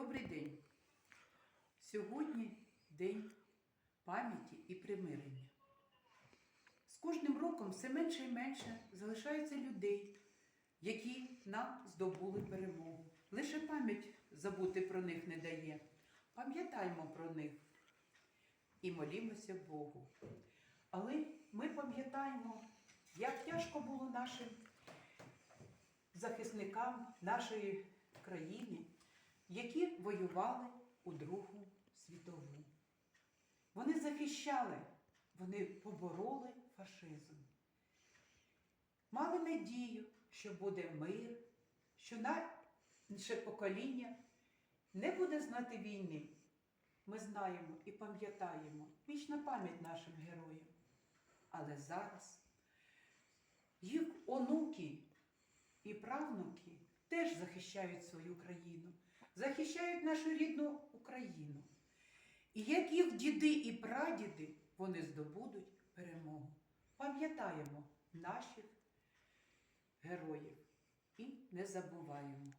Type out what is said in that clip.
Добрий день. Сьогодні день пам'яті і примирення. З кожним роком все менше і менше залишається людей, які нам здобули перемогу. Лише пам'ять забути про них не дає. Пам'ятаймо про них і молімося Богу. Але ми пам'ятаємо, як тяжко було нашим захисникам нашої країни, які воювали у Другу світову. Вони захищали, вони побороли фашизм. Мали надію, що буде мир, що наше покоління не буде знати війни. Ми знаємо і пам'ятаємо вічна пам'ять нашим героям. Але зараз їх онуки і правнуки теж захищають свою країну, захищають нашу рідну Україну. І як їх діди і прадіди, вони здобудуть перемогу. Пам'ятаємо наших героїв і не забуваємо.